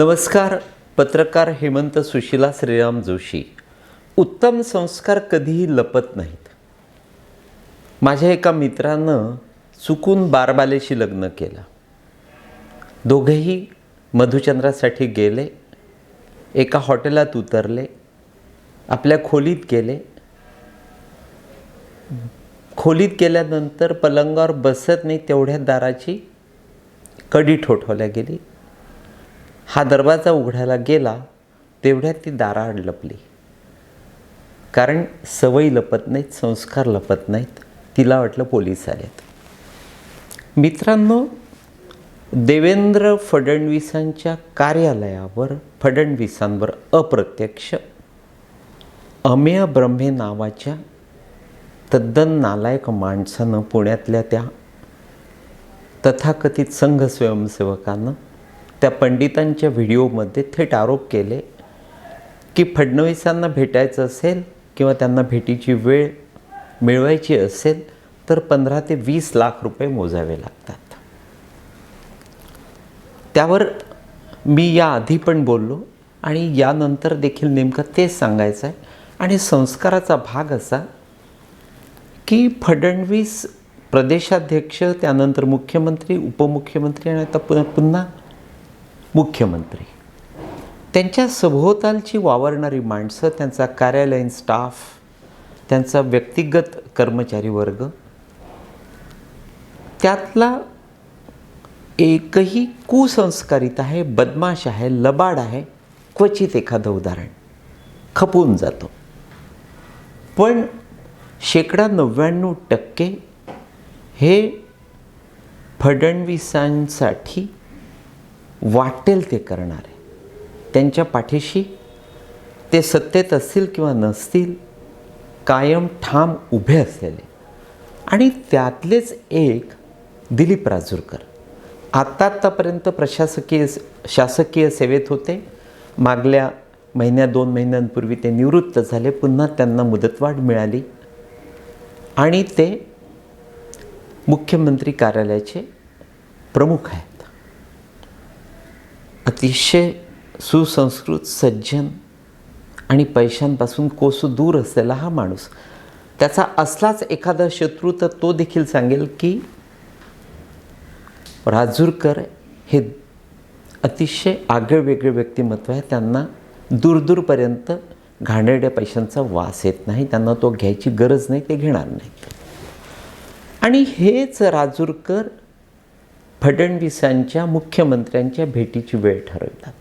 नमस्कार पत्रकार हेमंत सुशिला श्रीराम जोशी. उत्तम संस्कार कधीही लपत नाहीत. माझ्या एका मित्रानं चुकून बारबालेशी लग्न केलं. दोघेही मधुचंद्रासाठी गेले एका हॉटेलात उतरले आपल्या खोलीत गेले. खोलीत गेल्यानंतर पलंगावर बसत नाही तेवढ्या दाराची कडी ठोठवल्या गेली. हा दरवाजा उघडायला गेला तेवढ्यात ती दाराआड लपली. कारण सवयी लपत नाहीत संस्कार लपत नाहीत तिला वाटलं पोलीस आलेत. मित्रांनो देवेंद्र फडणवीसांच्या कार्यालयावर फडणवीसांवर अप्रत्यक्ष अमेय ब्रह्मे नावाच्या तद्दन नालायक माणसानं पुण्यातल्या त्या तथाकथित संघ स्वयंसेवकानं त्या पंडितांच्या व्हिडिओमध्ये थेट आरोप केले की फडणवीसांना भेटायचं असेल किंवा त्यांना भेटीची वेळ मिळवायची असेल तर पंधरा ते वीस लाख रुपये मोजावे लागतात. त्यावर मी याआधी पण बोललो आणि यानंतर देखील नेमकं तेच सांगायचं आहे. आणि संस्काराचा भाग असा की फडणवीस प्रदेशाध्यक्ष त्यानंतर मुख्यमंत्री उपमुख्यमंत्री आणि आता पुन्हा पुन्हा मुख्यमंत्री. त्यांच्या सभोवतालची वावरणारी माणसं त्यांचा कार्यालयीन स्टाफ त्यांचा व्यक्तिगत कर्मचारी वर्ग त्यातला एकही कुसंस्कारित आहे बदमाश आहे लबाड आहे क्वचित एखादं उदाहरण. खपून जातो. पण शेकडा नव्याण्णव टक्के हे फडणवीसांसाठी वाटेल ते करणारे. त्यांच्या पाठीशी ते सत्तेत असतील किंवा नसतील कायम ठाम उभे असलेले. आणि त्यातलेच एक दिलीप राजूरकर. आत्ता आत्तापर्यंत प्रशासकीय शासकीय सेवेत होते. मागल्या महिन्या दोन महिन्यांपूर्वी ते निवृत्त झाले. पुन्हा त्यांना मुदतवाढ मिळाली. आणि ते मुख्यमंत्री कार्यालयाचे प्रमुख आहे अतिशय सुसंस्कृत सज्जन आणि पैशांपासून कोसू दूर असलेला हा माणूस. त्याचा असलाच एखादा शत्रू तर तो देखील सांगेल की राजूरकर हे अतिशय आगळेवेगळे व्यक्तिमत्व आहे. त्यांना दूरदूरपर्यंत घाणेरड्या पैशांचा वास येत नाही. त्यांना तो घ्यायची गरज नाही ते घेणार नाही. आणि हेच राजूरकर फडणवीसांच्या मुख्यमंत्र्यांच्या भेटीची वेळ ठरवतात.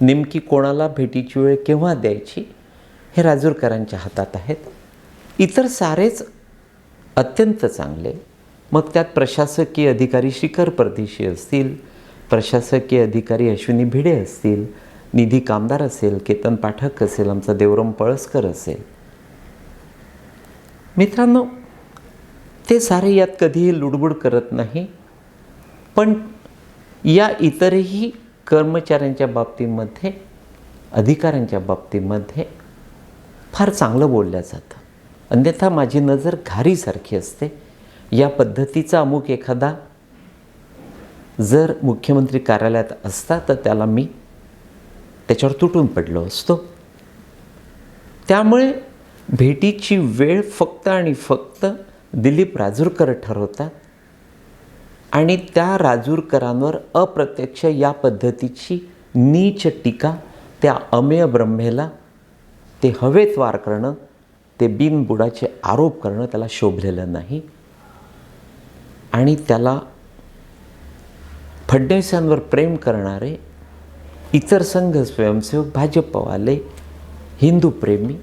नेमकी कोणाला भेटीची वेळ केव्हा द्यायची हे राजूरकरांच्या हातात आहेत. इतर सारेच अत्यंत चांगले. मग त्यात प्रशासकीय अधिकारी शिखर परदेशी असतील प्रशासकीय अधिकारी अश्विनी भिडे असतील निधी कामदार असेल केतन पाठक असेल आमचा देवरम पळसकर असेल. मित्रांनो ते सारे यात कधीही लुडबुड करत नाही. पण या इतरही कर्मचाऱ्यांच्या बाबतीमध्ये अधिकाऱ्यांच्या बाबतीमध्ये फार चांगलं बोललं जातं. अन्यथा माझी नजर घारीसारखी असते. या पद्धतीचा अमुक एखादा जर मुख्यमंत्री कार्यालयात असता तर त्याला मी त्याच्यावर तुटून पडलो असतो. त्यामुळे भेटीची वेळ फक्त आणि फक्त दिलीप राजूरकर ठरवतात. आणि त्या राजूरकरांवर अप्रत्यक्ष या पद्धतीची नीच टीका त्या अमेय ब्रह्मेला ते हवेत वार करणं ते बिनबुडाचे आरोप करणं त्याला शोभलेलं नाही. आणि त्याला फडणवीसांवर प्रेम करणारे इतर संघ स्वयंसेवक भाजपवाले हिंदू प्रेमी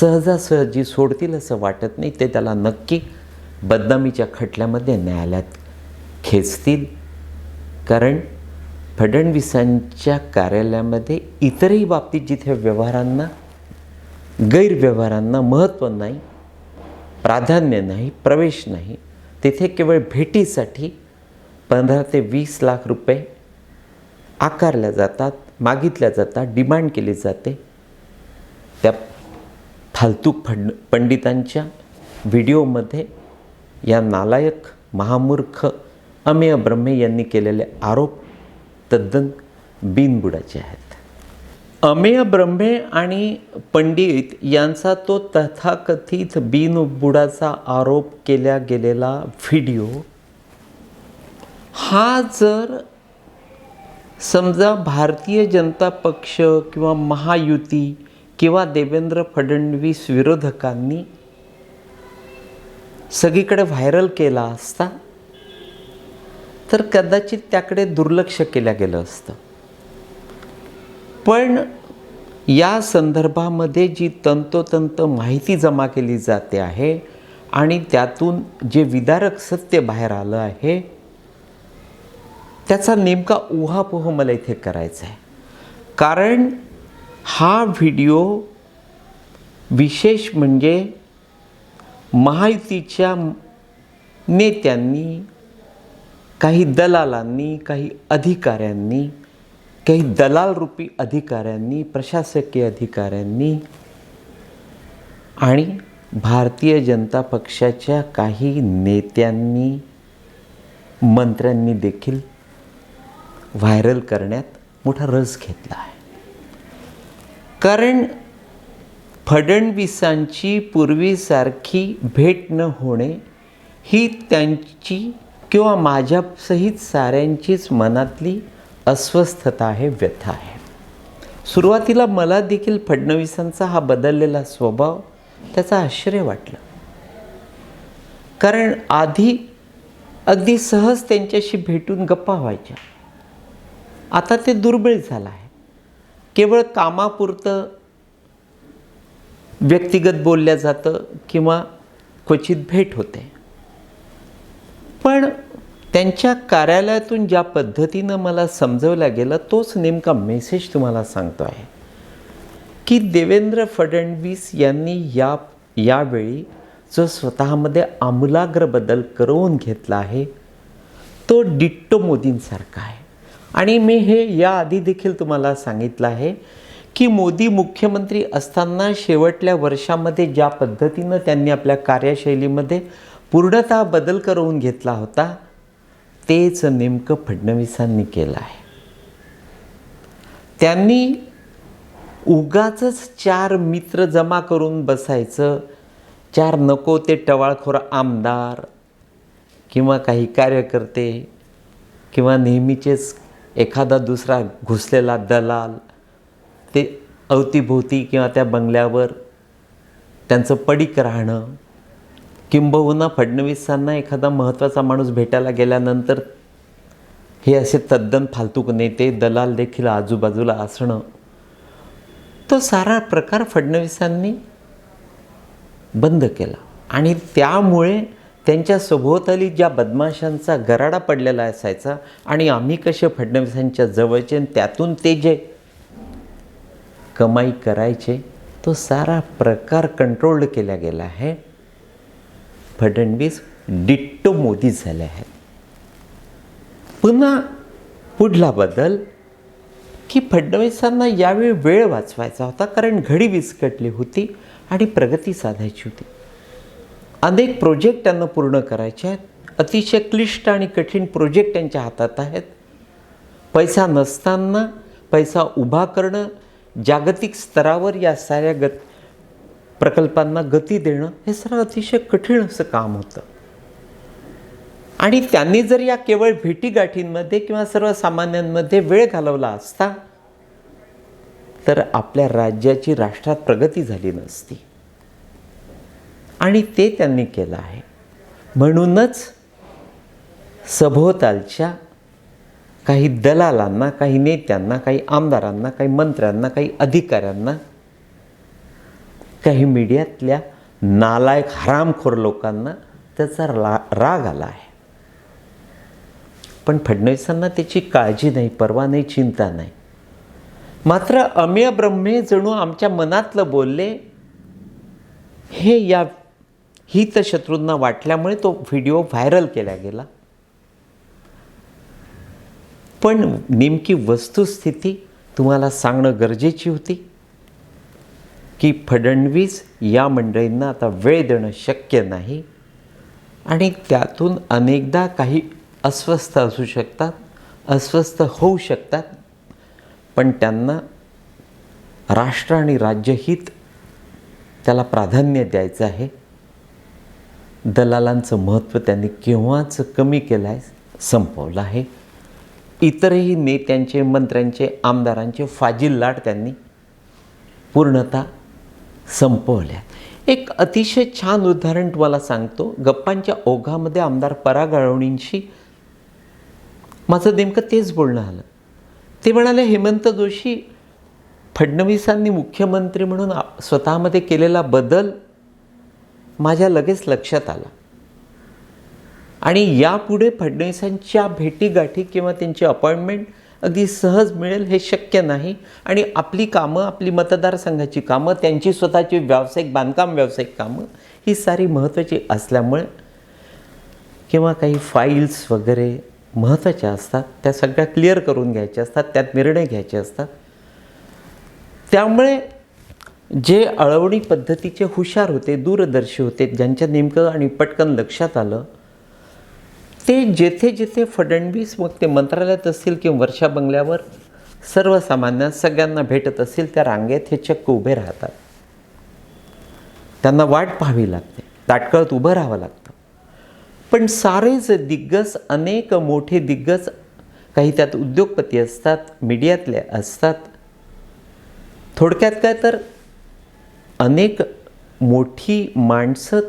सहजासहजी सोडतील असं वाटत नाही ते त्याला नक्की बदनामीच्या खटल्यामध्ये न्यायालयात खेचतील. कारण फडणवीसांच्या कार्यालयामध्ये इतरही बाबतीत जिथे व्यवहारांना गैरव्यवहारांना महत्त्व नाही प्राधान्य नाही प्रवेश नाही तिथे केवळ भेटीसाठी पंधरा ते वीस लाख रुपये आकारल्या जातात मागितल्या जातात डिमांड केली जाते. त्या फालतू फंड पंडितांच्या व्हिडिओमध्ये या नालायक महामूर्ख अमेय ब्रह्मे यांनी केलेले आरोप तद्दन बिनबुडाचे आहेत. अमेय ब्रह्मे आणि पंडित यांचा तो तथाकथित बिनबुडाचा आरोप केला गेलेला व्हिडिओ हा जर समजा भारतीय जनता पक्ष किंवा महायुती किंवा देवेंद्र फडणवीस विरोधकांनी सगळीकडे व्हायरल केला असता तर कदाचित त्याकडे दुर्लक्ष केलं गेलं असतं. पण या संदर्भामध्ये जी तंतोतंत माहिती जमा केली जाते आहे आणि त्यातून जे विदारक सत्य बाहेर आलं आहे त्याचा नेमका उहापोह मला इथे करायचा आहे. कारण हा व्हिडिओ विशेष म्हणजे महायुतीच्या नेत्यांनी काही दलालांनी काही अधिकाऱ्यांनी काही दलाल रूपी अधिकाऱ्यांनी प्रशासकीय अधिकाऱ्यांनी आणि भारतीय जनता पक्षाच्या काही नेत्यांनी मंत्र्यांनी देखील व्हायरल करण्यात मोठा रस घेतला आहे. कारण फडणवीसांची पूर्वीसारखी भेट न होणे ही त्यांची किंवा माझ्यासहित साऱ्यांचीच मनातली अस्वस्थता आहे व्यथा आहे. सुरुवातीला मला देखील फडणवीसांचा हा बदललेला स्वभाव त्याचा आश्चर्य वाटलं. कारण आधी अगदी सहज त्यांच्याशी भेटून गप्पा व्हायच्या. आता ते दुर्मिळ झालं आहे. केवळ कामापुरतं व्यक्तिगत बोलल्या जातं किंवा क्वचित भेट होते. पण त्यांच्या कार्यालयातून ज्या पद्धतीनं मला समजवला गेलं तोच नेमका मेसेज तुम्हाला सांगतो आहे. की देवेंद्र फडणवीस यांनी या यावेळी जो स्वतःमध्ये आमूलाग्र बदल करून घेतला आहे तो डिट्टो मोदींसारखा आहे. आणि मी हे याआधी देखील तुम्हाला सांगितलं आहे की मोदी मुख्यमंत्री असताना शेवटल्या वर्षामध्ये ज्या पद्धतीनं त्यांनी आपल्या कार्यशैलीमध्ये पूर्णतः बदल करून घेतला होता तेच नेमकं फडणवीसांनी केलं आहे. त्यांनी उगाच चार मित्र जमा करून बसायचं चार नको ते टवाळखोर आमदार किंवा काही कार्यकर्ते किंवा नेहमीचेच एखादा दुसरा घुसलेला दलाल ते अवतीभोवती किंवा त्या बंगल्यावर त्यांचं पडीक राहणं किंबहुना फडणवीसांना एखादा महत्त्वाचा माणूस भेटायला गेल्यानंतर हे असे तद्दन फालतूक नेते दलाल देखील आजूबाजूला असणं तो सारा प्रकार फडणवीसांनी बंद केला. आणि त्यामुळे त्यांच्या सभोवताली ज्या बदमाशांचा गराडा पडलेला असायचा आणि आम्ही कसे फडणवीसांच्या जवळचे आणि त्यातून ते जे कमाई करायचे तो सारा प्रकार कंट्रोल्ड केला गेला आहे. फडणवीस डिट्टो मोदी झाले आहेत. पुन्हा पुढला बदल की फडणवीसांना यावेळी वेळ वाचवायचा होता कारण घडी विस्कटली होती आणि प्रगती साधायची होती. अनेक प्रोजेक्ट त्यांना पूर्ण करायचे आहेत. अतिशय क्लिष्ट आणि कठीण प्रोजेक्ट त्यांच्या हातात आहेत. पैसा नसताना पैसा उभा करणं जागतिक स्तरावर या साऱ्या गत प्रकल्पांना गती देणं हे सर्व अतिशय कठीण असं काम होतं. आणि त्यांनी जर या केवळ भेटीगाठींमध्ये किंवा सर्वसामान्यांमध्ये वेळ घालवला असता तर आपल्या राज्याची राष्ट्रात प्रगती झाली नसती. आणि ते त्यांनी केलं आहे. म्हणूनच सभोवतालच्या काही दलालांना काही नेत्यांना काही आमदारांना काही मंत्र्यांना काही अधिकाऱ्यांना काही मीडियातल्या नालायक हरामखोर लोकांना त्याचा रा राग आला आहे. पण फडणवीसांना त्याची काळजी नाही परवा नाही चिंता नाही. मात्र अमेय ब्रह्मे जणू आमच्या मनातलं बोलले हे या हितशत्रूंना वाटल्यामुळे तो व्हिडिओ व्हायरल केला गेला. पण नेमकी वस्तुस्थिती तुम्हाला सांगणं गरजेची होती? की फडणवीस या मंडळींना आता वेळ देणं शक्य नाही. आणि त्यातून अनेकदा काही अस्वस्थ असू शकतात अस्वस्थ होऊ शकतात. पण त्यांना राष्ट्र आणि राज्यहित त्याला प्राधान्य द्यायचं आहे. दलालांचं महत्त्व त्यांनी केव्हाच कमी केलं आहे संपवलं आहे. इतरही नेत्यांचे मंत्र्यांचे आमदारांचे फाजील लाट त्यांनी पूर्णतः संपवल्या. एक अतिशय छान उदाहरण तुम्हाला सांगतो. गप्पांच्या ओघामध्ये आमदार परागळवणींशी माझं नेमकं तेच बोलणं आलं ते म्हणाले हेमंत जोशी फडणवीसांनी मुख्यमंत्री म्हणून स्वतःमध्ये केलेला बदल माझ्या लगेच लक्षात आला. आणि यापुढे फडणवीसांच्या भेटीगाठी किंवा त्यांची अपॉइंटमेंट अगदी सहज मिळेल हे शक्य नाही. आणि आपली कामं आपली मतदारसंघाची कामं त्यांची स्वतःची व्यावसायिक बांधकाम व्यावसायिक कामं ही सारी महत्त्वाची असल्यामुळे किंवा काही फाईल्स वगैरे महत्त्वाच्या असतात त्या सगळ्या क्लिअर करून घ्यायच्या असतात त्यात निर्णय घ्यायचे असतात. त्यामुळे जे अळवणी पद्धतीचे हुशार होते दूरदर्शी होते ज्यांच्या नेमकं आणि पटकन लक्षात आलं ते जेथे जेथे फडणवीस मग ते मंत्रालयात असतील किंवा वर्षा बंगल्यावर सर्वसामान्य सगळ्यांना भेटत असतील त्या रांगेत हे चक्क उभे राहतात. त्यांना वाट पाहावी लागते ताटकळत उभं राहावं लागतं. पण सारेच दिग्गज अनेक मोठे दिग्गज काही त्यात उद्योगपती असतात मीडियातले असतात थोडक्यात काय तर अनेक मोठी माणसं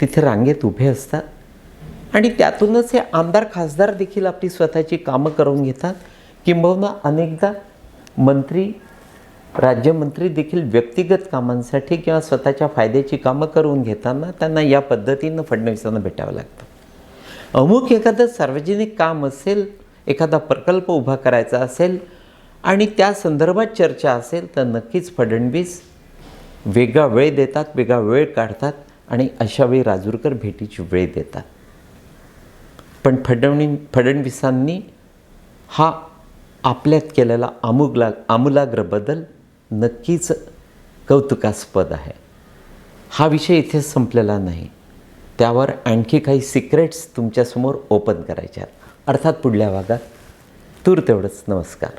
तिथे रांगेत उभे असतात. आणि त्यातूनच हे आमदार खासदार देखील आपली स्वतःची कामं करून घेतात. किंबहुना अनेकदा मंत्री राज्यमंत्री देखील व्यक्तिगत कामांसाठी किंवा स्वतःच्या फायद्याची कामं करून घेताना त्यांना या पद्धतीनं फडणवीसांना भेटावं लागतं. अमुक एखादं सार्वजनिक काम असेल एखादा प्रकल्प उभा करायचा असेल आणि त्या संदर्भात चर्चा असेल तर नक्कीच फडणवीस वेगळा वेळ देतात वेगळा वेळ काढतात आणि अशावेळी राजूरकर भेटीची वेळ देतात. पण फडणवी फडणवीसांनी हा आपल्यात केलेला आमुगला आमूलाग्र बदल नक्कीच कौतुकास्पद आहे. हा विषय इथे संपलेला नाही. त्यावर आणखी काही सिक्रेट्स तुमच्यासमोर ओपन करायचे आहेत अर्थात पुढल्या भागात. तूर तेवढंच. नमस्कार.